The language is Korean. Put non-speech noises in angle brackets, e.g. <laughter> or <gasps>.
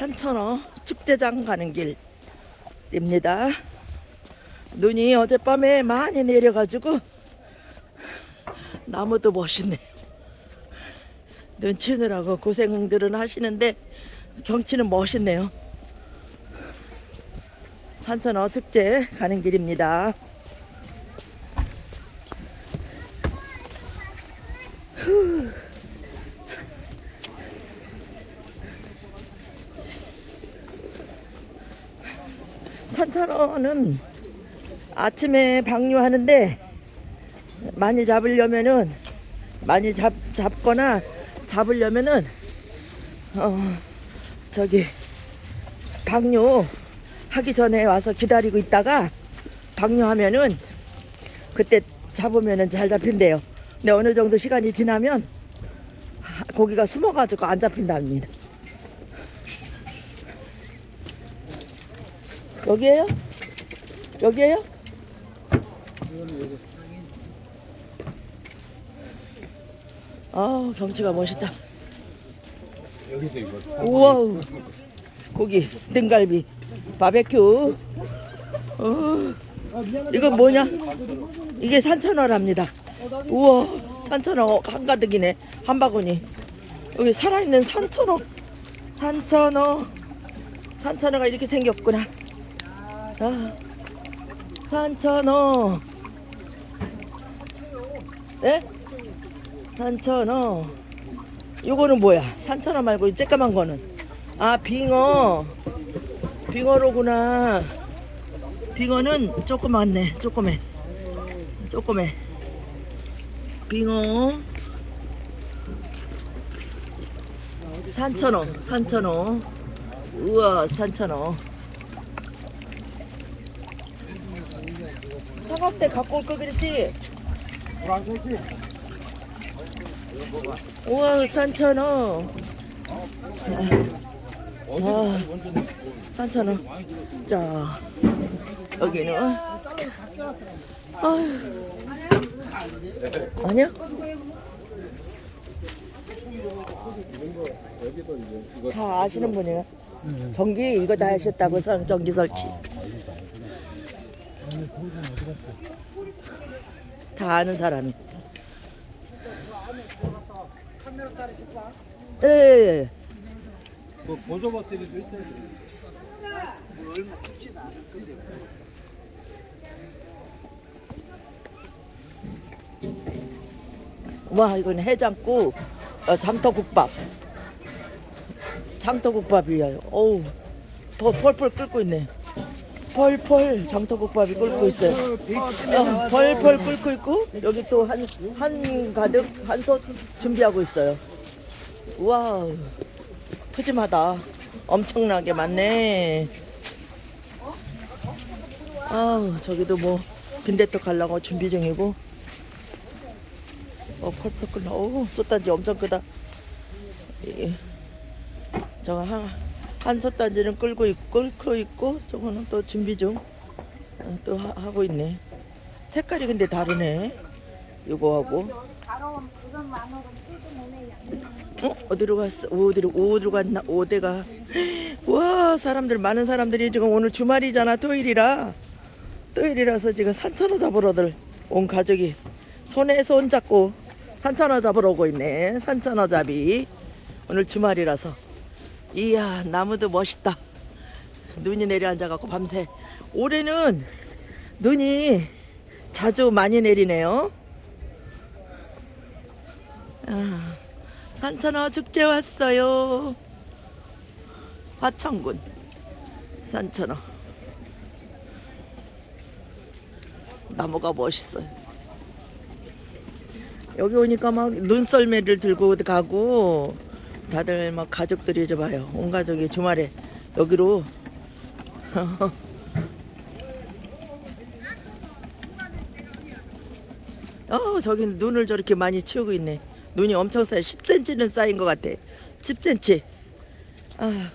산천어 축제장 가는 길입니다. 눈이 어젯밤에 많이 내려가지고 나무도 멋있네. 눈 치느라고 고생들은 하시는데 경치는 멋있네요. 산천어 축제 가는 길입니다. 산천어는 아침에 방류하는데 많이 잡으려면은 많이 잡 잡거나 잡으려면은 어 저기 방류 하기 전에 와서 기다리고 있다가 방류하면은 그때 잡으면은 잘 잡힌대요. 근데 어느 정도 시간이 지나면 하- 고기가 숨어가지고 안 잡힌답니다. 여기에요? 여기에요? 아 경치가 멋있다. 우와 고기 등갈비 바베큐. 어, 이거 뭐냐? 이게 산천어랍니다. 우와 산천어 한가득이네 한 바구니. 여기 살아있는 산천어 산천어 산천어가 이렇게 생겼구나. 아, 산천어. 네? 산천어. 요거는 뭐야? 산천어 말고 이 쬐까만 거는. 아, 빙어. 빙어로구나. 빙어는 조그맣네. 조그매. 조그매. 빙어. 산천어. 산천어. 우와, 산천어. 사각대 갖고 올 걸 그랬지? 불안되지? 우와, 산천어. 와, 산천어. 자, 여기는. 아휴. 아니야? 다 아시는 분이네. 전기 이거 다 하셨다고 선 전기 설치. 다 아는 사람이. 예, 예, 예. 뭐 보조 배터리도 있어야 돼. 와 이건 해장국, 어, 장터국밥. 장터국밥이야. 어우, 펄- 펄펄 끓고 있네. 펄펄 장터국밥이 끓고 있어요. 어, 펄펄 끓고 있고 여기 또 한 한 가득 한솥 준비하고 있어요. 우와, 푸짐하다. 엄청나게 많네. 아우 저기도 뭐 빈대떡 가려고 준비 중이고. 어 펄펄 끓나. 어우 솥단지 엄청 크다. 저거 한, 한 솥단지는 끓고 있고 끓고 있고 저거는 또 준비 중. 어, 하고 있네. 색깔이 근데 다르네. 이거하고. 어 어디로 갔어? 어디로 어디로 갔나? 어디가? <gasps> 와 사람들 많은 사람들이 지금 오늘 주말이잖아 토요일이라 토요일이라서 지금 산천어 잡으러들 온 가족이 손에 손 잡고 산천어 잡으러 오고 있네. 산천어 잡이 오늘 주말이라서 이야 나무도 멋있다. 눈이 내려앉아갖고 밤새 올해는 눈이 자주 많이 내리네요. 아, 산천어 축제 왔어요. 화천군 산천어 나무가 멋있어요. 여기 오니까 막 눈썰매를 들고 가고 다들 막 가족들이 저 봐요. 온 가족이 주말에 여기로 <laughs> 어 저기 눈을 저렇게 많이 치우고 있네. 눈이 엄청 쌓여 10cm는 쌓인 것 같아. 10cm. 아